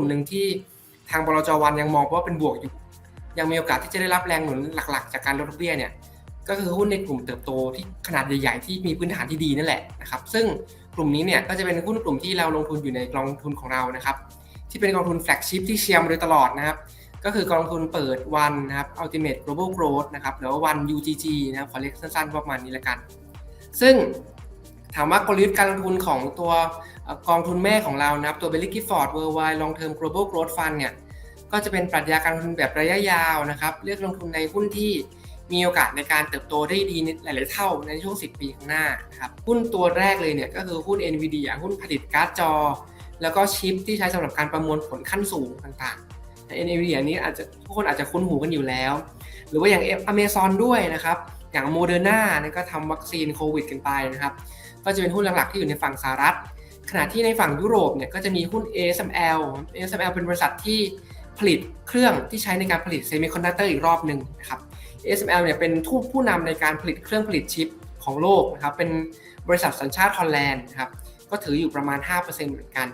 ลุ่มหนึ่งที่ทางบลจวันยังมองว่าเป็นบวกอยู่ ยังมีโอกาสที่จะได้รับแรงหนุนหลัก ๆ จากการลดดอกเบี้ยเนี่ยก็คือหุ้นในกลุ่มเติบโตที่ขนาดใหญ่ๆที่มีพื้นฐานที่ดีนั่นแหละนะครับซึ่งกลุ่มนี้เนี่ยก็จะเป็นหุ้นกลุ่มที่เราลงทุนอยู่ในกองทุนของเรานะครับที่เป็นกองทุนแฟลกชิพที่เชียร์มาโดยตลอดนะครับก็คือกองทุนเปิดวันนะครับ Ultimate Global Growth นะครับหรือว่าวัน UGG นะครับขอเรียกสั้นๆประมาณนี้ละกัน ซึ่งถามว่ากลยุทธ์การลงทุนของตัว กองทุนแม่ของเรานะครับตัว Belly Gifford Worldwide Long Term Global Growth Fund เนี่ยก็จะเป็นปรัชญาการลงทุนแบบระยะยาวนะครับเลือกลงทุนในหุ้นที่มีโอกาสในการเติบโตได้ดีหลาย ๆ เท่าในช่วง 10 ปีข้างหน้านครับหุ้นตัวแรกเลยเนี่ยก็คือหุ้น NVIDIA หุ้นผลิตการ์ดจอ แล้วก็ชิปที่ใช้สำหรับการประมวลผลขั้นสูงต่างๆ NVIDIA นี้อาจจะทุกคนอาจจะคุ้นหูกันอยู่แล้ว หรือว่าอย่าง Amazon ด้วยนะครับอย่างโมเดอร์นานี่ก็ทำวัคซีนโควิดกันไปนะครับก็จะเป็นหุ้นหลัก ๆ ที่อยู่ในฝั่งสหรัฐ ขณะที่ในฝั่งยุโรปเนี่ยก็จะมีหุ้น ASML ASML เป็นบริษัทที่ผลิตเครื่องที่ใช้ในการผลิตเซมิคอนดักเตอร์อีกรอบหนึ่งนะครับ ASML เนี่ยเป็นทูตผู้นำในการผลิตเครื่องผลิตชิปของโลกนะครับ เป็นบริษัทสัญชาติฮอลแลนด์นะครับ ก็ถืออยู่ประมาณ 5%เหมือนกัน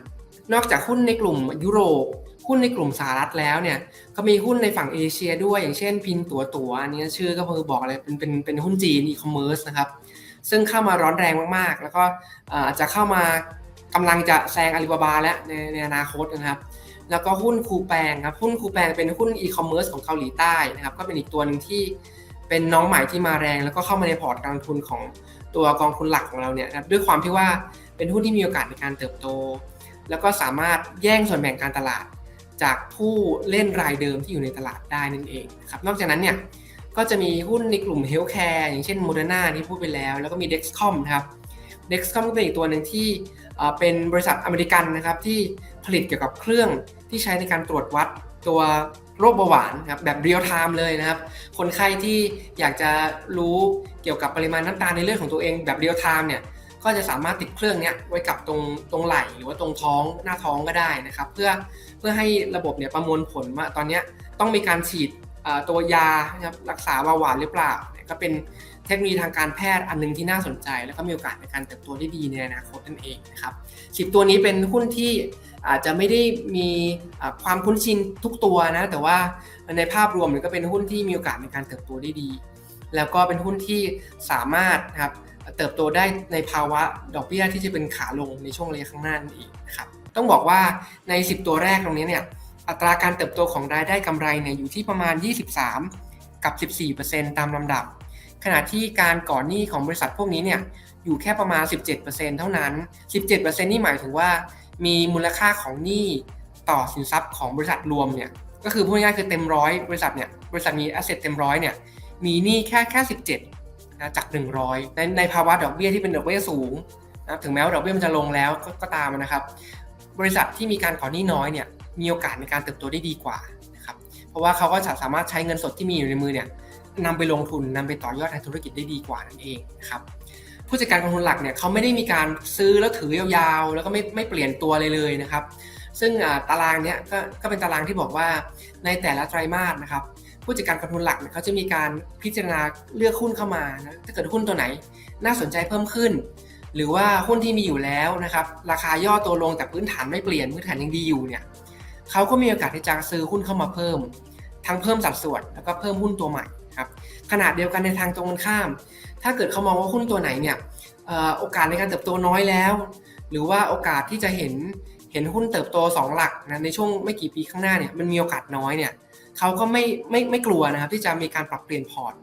นอกจากหุ้นในกลุ่มยุโรป หุ้นในกลุ่มสหรัฐแล้วเนี่ย ก็มีหุ้นในฝั่งเอเชียด้วย อย่างเช่นพินตัวตัวอันนี้ชื่อก็คือบอกเลยเป็นเป็นเป็นหุ้นจีนอีคอมเมิร์ซนะครับ ซึ่งเข้ามาร้อนแรงมากๆ แล้วก็อ่อจะเข้ามา กำลังจะแซงอาลีบาบาแล้วในในอนาคตนะครับ แล้วก็หุ้นคูแปงครับ หุ้นคูแปงเป็นหุ้นอีคอมเมิร์ซของเกาหลีใต้นะครับ ก็เป็นอีกตัวหนึ่งที่เป็นน้องใหม่ที่มาแรง แล้วก็เข้ามาในพอร์ตการลงทุนของตัวกองทุนหลักของเราเนี่ยนะครับด้วยความที่ว่าเป็นหุ้นที่มีโอกาสในการเติบโต แล้วก็สามารถแย่งส่วนแบ่งการตลาด จากผู้เล่นรายเดิมที่อยู่ในตลาดได้นั่นเองครับ นอกจากนั้นเนี่ยก็จะมีหุ้นในกลุ่มเฮลท์แคร์อย่างเช่นโมเดอร์นาที่พูดไปแล้ว แล้วก็มี Dexcom นะครับ Dexcom ก็เป็นอีกตัวหนึ่งที่ เป็นบริษัทอเมริกันนะครับที่ผลิตเกี่ยวกับเครื่องที่ใช้ในการตรวจวัดตัวโรคเบาหวานครับแบบเรียลไทม์เลยนะครับ คนไข้ที่อยากจะรู้เกี่ยวกับปริมาณน้ำตาลในเลือดของตัวเองแบบเรียลไทม์เนี่ยก็จะสามารถติดเครื่องเนี้ยไว้กับตรงตรงไหล่หรือว่าตรงท้องหน้าท้องก็ได้นะครับ เพื่อเพื่อให้ระบบเนี่ยประมวลผลว่าตอนเนี้ยต้องมีการฉีด ตัวยานะครับรักษาเบาหวานหรือเปล่าก็เป็นเทคโนโลยีทางการแพทย์อันหนึงที่น่าสนใจ แล้วก็มีโอกาสในการเติบโตได้ดีในอนาคตนั่นเองนะครับสิบตัวนี้เป็นหุ้นที่อาจจะไม่ได้มีความคุ้นชินทุกตัวนะแต่ว่าในภาพรวมเนี่ยก็เป็นหุ้นที่มีโอกาสในการเติบโตได้ดี แล้วก็เป็นหุ้นที่สามารถนะครับเติบโตได้ในภาวะดอกเบี้ยที่จะเป็นขาลงในช่วงระยะข้างหน้านั่นเองนะครับต้องบอกว่าใน 10 ตัวแรกตรงนี้เนี่ย อัตราการเติบโตของรายได้กำไรเนี่ยอยู่ที่ประมาณ 23 กับ 14%ตามลำดับ ขณะที่การก่อนหนี้ของบริษัทพวกนี้เนี่ยอยู่แค่ประมาณ 17%เท่านั้น 17%นี่หมายถึงว่า มีมูลค่าของหนี้ต่อสินทรัพย์ของบริษัทรวมเนี่ยก็คือพูดง่ายคือเต็มร้อยบริษัทเนี่ยบริษัทมี asset เต็มร้อยเนี่ยมีหนี้แค่แค่17นะจาก 100 ในในภาวะดอกเบี้ยที่เป็นดอกเบี้ยสูงนะถึงแม้ว่าดอกเบี้ยมันจะลงแล้วก็ก็ตามนะครับ บริษัทที่มีการขอหนี้น้อยเนี่ย มีโอกาสในการเติบโตได้ดีกว่านะครับเพราะว่าเขาก็จะสามารถใช้เงินสดที่มีอยู่ในมือเนี่ยนำไปลงทุนนำไปต่อยอดทางธุรกิจได้ดีกว่านั่นเองนะครับผู้จัดการกองทุนหลักเนี่ยเขาไม่ได้มีการซื้อแล้วถือยาวๆ แล้วก็ไม่ไม่เปลี่ยนตัวเลยเลยนะครับ ซึ่งตารางเนี้ยก็ก็เป็นตารางที่บอกว่าในแต่ละไตรมาสนะครับผู้จัดการกองทุนหลักเนี่ยเขาจะมีการพิจารณาเลือกหุ้นเข้ามานะถ้าเกิดหุ้นตัวไหนน่าสนใจเพิ่มขึ้น หรือว่าหุ้นที่มีอยู่แล้วนะครับราคาย่อตัวลงแต่พื้นฐานไม่เปลี่ยนพื้นฐานยังดีอยู่เนี่ย เขาก็มีโอกาสที่จะซื้อหุ้นเข้ามาเพิ่ม ทั้งเพิ่มสัดส่วนแล้วก็เพิ่มหุ้นตัวใหม่ครับขนาดเดียวกันในทางตรงกันข้าม ถ้าเกิดเขามองว่าหุ้นตัวไหนเนี่ยออโอกาสในการเติบโตน้อยแล้ว หรือว่าโอกาสที่จะเห็นเห็นหุ้นเติบโตสองหลักนะในช่วงไม่กี่ปีข้างหน้าเนี่ยมันมีโอกาสน้อยเนี่ยเขาก็ไม่ไม่ไม่กลัวนะครับที่จะมีการปรับเปลี่ยนพอร์ต